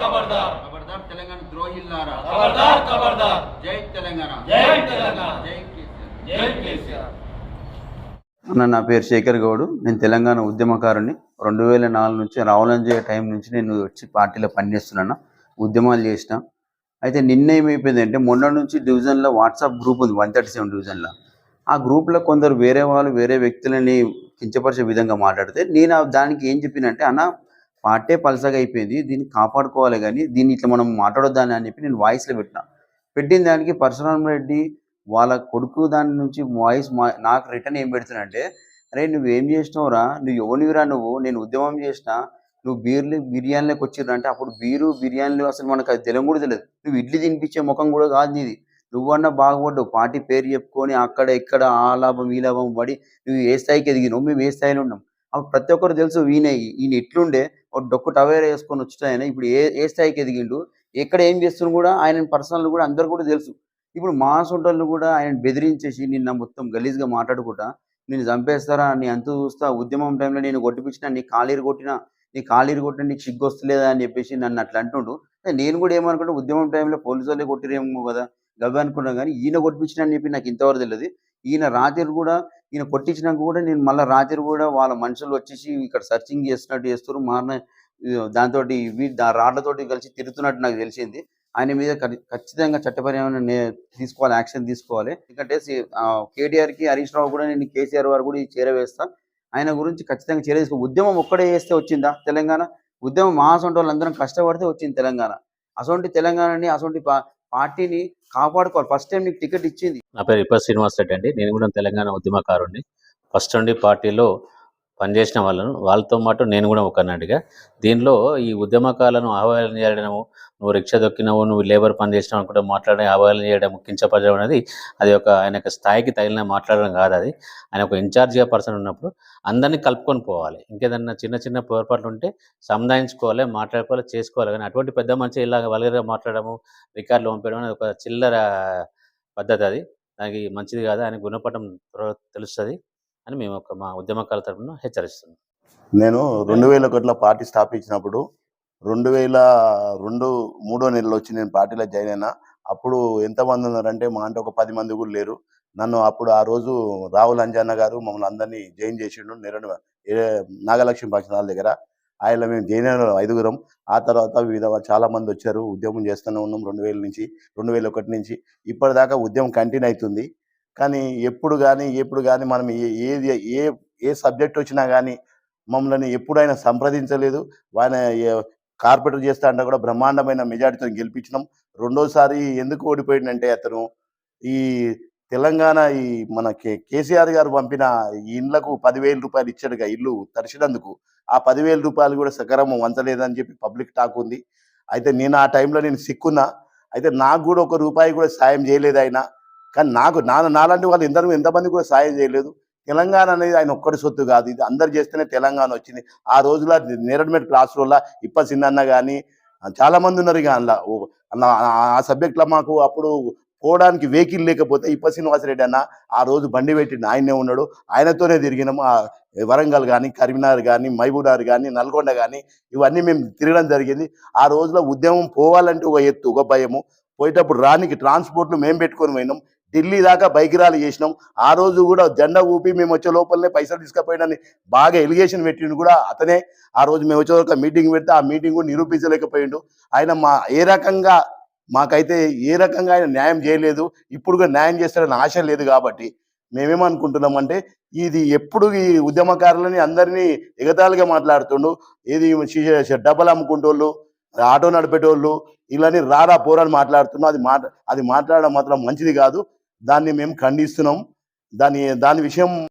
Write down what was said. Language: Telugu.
ఖబర్దార్ ఖబర్దార్ తెలంగాణ ద్రోహిల్లారా? ఖబర్దార్ ఖబర్దార్ జై తెలంగాణ. జై తెలంగాణ. జై కేసీఆర్. జై కేసీఆర్. అన్న నా పేరు శేఖర్ గౌడ్. నేను తెలంగాణ ఉద్యమకారుని. రెండు వేల నాలుగు నుంచి రావులంజయ టైం నుంచి నేను వచ్చి పార్టీలో పనిచేస్తున్నాను ఉద్యమాలు చేసిన. అయితే నిన్న ఏమైపోయింది అంటే మొన్న నుంచి డివిజన్లో వాట్సాప్ గ్రూప్ ఉంది వన్ థర్టీ సెవెన్ డివిజన్లో. ఆ గ్రూప్లో కొందరు వేరే వాళ్ళు వేరే వ్యక్తులని కించపరిచే విధంగా మాట్లాడితే నేను దానికి ఏం చెప్పినంటే అన్న పార్టీ పలసగా అయిపోయింది. దీన్ని కాపాడుకోవాలి కానీ దీన్ని ఇట్లా మనం మాట్లాడొద్దని అని చెప్పి నేను వాయిస్లో పెట్టిన. పెట్టిన దానికి పరశురామ రెడ్డి వాళ్ళ కొడుకు దాని నుంచి వాయిస్ మా నాకు రిటర్న్ ఏం పెడుతున్నంటే అరే నువ్వు ఏం చేసినావురా? నువ్వు ఎవనివిరా నువ్వు? నేను ఉద్యమం చేసిన నువ్వు బీర్లు బిర్యానీలోకి వచ్చిర్రు? అంటే అప్పుడు బీరు బిర్యానీలు అసలు మనకు అది తెలియదు కూడా తెలియదు నువ్వు ఇడ్లీ తినిపించే ముఖం కూడా కాదు నీది. నువ్వన్నా బాగుపడ్డావు. పార్టీ పేరు చెప్పుకొని అక్కడ ఇక్కడ ఆ లాభం ఈ లాభం పడి నువ్వు ఏ స్థాయికి ఎదిగినావు? మేము ఏ స్థాయిలో ఉన్నాం? అప్పుడు ప్రతి ఒక్కరు తెలుసు ఈయన ఈయన ఎట్లుండే ఒక డొక్కు టవేర్ వేసుకొని వచ్చిన ఆయన. ఇప్పుడు ఏ ఏ స్థాయికి ఎదిగిండు ఎక్కడ ఏం చేస్తున్నా కూడా ఆయన పర్సనల్ కూడా అందరు కూడా తెలుసు. ఇప్పుడు మా సొంటలను కూడా ఆయన బెదిరించేసి నిన్న మొత్తం గలీజ్గా మాట్లాడుకుంటా నేను చంపేస్తారా? నీ అంత చూస్తా ఉద్యమం టైంలో నేను కొట్టిపించిన నీ కాలీరు కొట్టినా నీ కాలీరు కొట్టిన నీకు సిగ్గు వస్తలేదా అని చెప్పేసి నన్ను అట్లా అంటుండు. నేను కూడా ఏమనుకుంటా ఉద్యమం టైంలో పోలీసు వాళ్ళే కొట్టిరేమో కదా గవ్వ అనుకున్నా కానీ ఈయన కొట్టించిన అని చెప్పి నాకు ఇంతవరకు తెలియదు ఈయన రాత్రి కూడా ఈయన కొట్టించినాక కూడా నేను మళ్ళీ రాత్రి కూడా వాళ్ళ మనుషులు వచ్చేసి ఇక్కడ సర్చింగ్ చేస్తున్నట్టు చేస్తారు మారిన దాంతో రాళ్ళతోటి కలిసి తిరుగుతున్నట్టు నాకు తెలిసింది. ఆయన మీద ఖచ్చితంగా చట్టపరమైన తీసుకోవాలి యాక్షన్ తీసుకోవాలి. ఎందుకంటే కేటీఆర్కి హరీష్ రావు కూడా నేను కేసీఆర్ వారు కూడా ఈ చేరవేస్తా ఆయన గురించి ఖచ్చితంగా చర్య తీసుకో ఉద్యమం ఒక్కడే చేస్తే వచ్చిందా తెలంగాణ? ఉద్యమం మహాసొంటి వాళ్ళందరం కష్టపడితే వచ్చింది తెలంగాణ. అసొంటి తెలంగాణని అసొంటి పా- పార్టీని కాపాడుకోవాలి. ఫస్ట్ టైం నీకు టికెట్ ఇచ్చింది. నా పేరు ఇప్ప శ్రీనివాస్ రెడ్డి అండి. నేను కూడా తెలంగాణ ఉద్యమకారుణ్ణి ఫస్ట్ నుండి పార్టీలో పనిచేసిన వాళ్ళను వాళ్ళతో పాటు నేను కూడా ఒకనాటిగా దీనిలో ఈ ఉద్యమకాలను ఆహ్వానం చేయడము నువ్వు రిక్షా దొక్కినావు నువ్వు లేబర్ పని చేసినావు అనుకుంటే మాట్లాడే ఆహ్వానం చేయడం కించపరచడం అనేది అది ఒక ఆయన యొక్క స్థాయికి తగిలిన మాట్లాడడం కాదు అది. ఆయన ఒక ఇన్ఛార్జిగా పర్సన్ ఉన్నప్పుడు అందరినీ కలుపుకొని పోవాలి. ఇంకేదన్నా చిన్న చిన్న పొరపాట్లు ఉంటే సముదాయించుకోవాలి మాట్లాడుకోవాలి చేసుకోవాలి. కానీ అటువంటి పెద్ద మనిషి ఇలాగ వల్గర్గా మాట్లాడము రికార్డులు పంపించడం అనేది ఒక చిల్లర పద్ధతి అది. దానికి మంచిది కాదు ఆయన గుణపటం తెలుస్తుంది అని మేము ఒక మా ఉద్యమకాల తరఫున హెచ్చరిస్తున్నాం. నేను రెండు వేల ఒకటిలో పార్టీ స్థాపించినప్పుడు రెండు వేల రెండు మూడో నెలలో వచ్చి నేను పార్టీలో జాయిన్ అయినా అప్పుడు ఎంతమంది ఉన్నారంటే మా అంటే ఒక పది మంది కూడా లేరు. నన్ను అప్పుడు ఆ రోజు రాహుల్ అంజన్న గారు మమ్మల్ని అందరినీ జాయిన్ చేసిండు నిరణ నాగలక్ష్మి భక్షణాల దగ్గర. ఆయన మేము జైన్ అయిన ఐదుగురం. ఆ తర్వాత వివిధ చాలా మంది వచ్చారు. ఉద్యమం చేస్తూనే ఉన్నాం రెండు వేల నుంచి రెండు వేల ఒకటి నుంచి. ఇప్పటిదాకా ఉద్యమం కంటిన్యూ అవుతుంది కానీ ఎప్పుడు కానీ ఎప్పుడు కానీ మనం ఏ- ఏది ఏ ఏ సబ్జెక్ట్ వచ్చినా కానీ మమ్మల్ని ఎప్పుడైనా సంప్రదించలేదు. ఆయన కార్పొరేటర్ చేస్తా అంటే కూడా బ్రహ్మాండమైన మెజార్టీతో గెలిపించినాం. రెండోసారి ఎందుకు ఓడిపోయిందంటే అతను ఈ తెలంగాణ ఈ మన కే కేసీఆర్ గారు పంపిన ఈ ఇండ్లకు పదివేల రూపాయలు ఇచ్చాడుగా ఇల్లు తరిచినందుకు ఆ పదివేల రూపాయలు కూడా సక్రమం వంచలేదని చెప్పి పబ్లిక్ టాక్ ఉంది. అయితే నేను ఆ టైంలో నేను సిక్కున్నా. అయితే నాకు కూడా ఒక రూపాయి కూడా సాయం చేయలేదు ఆయన. కానీ నాకు నా నాలాంటి వాళ్ళు ఎందరూ ఎంతమంది కూడా సాయం చేయలేదు. తెలంగాణ అనేది ఆయన ఒక్కడి సొత్తు కాదు. ఇది అందరు చేస్తేనే తెలంగాణ వచ్చింది. ఆ రోజుల నేరడ్మెట్ క్లాస్ రూమ్లో ఇప్ప సిన్నన్న కానీ చాలామంది ఉన్నారు ఇక అందులో. ఆ సబ్జెక్ట్లో మాకు అప్పుడు పోవడానికి వెహికల్ లేకపోతే ఇప్ప శ్రీనివాసరెడ్డి అన్న ఆ రోజు బండి పెట్టిండు. ఆయనే ఉన్నాడు. ఆయనతోనే తిరిగినాము ఆ వరంగల్ కానీ కరీంనగర్ కానీ మహబూబ్నగర్ కానీ నల్గొండ కానీ ఇవన్నీ మేము తిరగడం జరిగింది. ఆ రోజులో ఉద్యమం పోవాలంటే ఒక ఎత్తు ఒక భయము. పోయేటప్పుడు రానికి ట్రాన్స్పోర్ట్లు మేము పెట్టుకొని పోయినాం. ఢిల్లీ దాకా బైక్ ర్యాలీ చేసినాం. ఆ రోజు కూడా జెండా ఊపి మేము వచ్చే లోపలనే పైసలు తీసుకుపోయినని బాగా ఎలిగేషన్ పెట్టిండు కూడా అతనే. ఆ రోజు మేము వచ్చే ఒక మీటింగ్ పెడితే ఆ మీటింగ్ కూడా నిరూపించలేకపోయిండు. ఆయన మా ఏ రకంగా మాకైతే ఏ రకంగా ఆయన న్యాయం చేయలేదు ఇప్పుడు కూడా న్యాయం చేస్తాడని ఆశ లేదు కాబట్టి మేమేమనుకుంటున్నామంటే ఇది ఎప్పుడు ఈ ఉద్యమకారులని అందరినీ ఎగతాళిగా మాట్లాడుతుండు. ఏది డబ్బలు అమ్ముకుంటోళ్ళు ఆటో నడిపేటోళ్ళు ఇలాని రారా పోరని మాట్లాడుతున్నాం అది మాట అది మాట్లాడడం మాత్రం మంచిది కాదు. దాన్ని మేము ఖండిస్తున్నాం. దాని దాని విషయం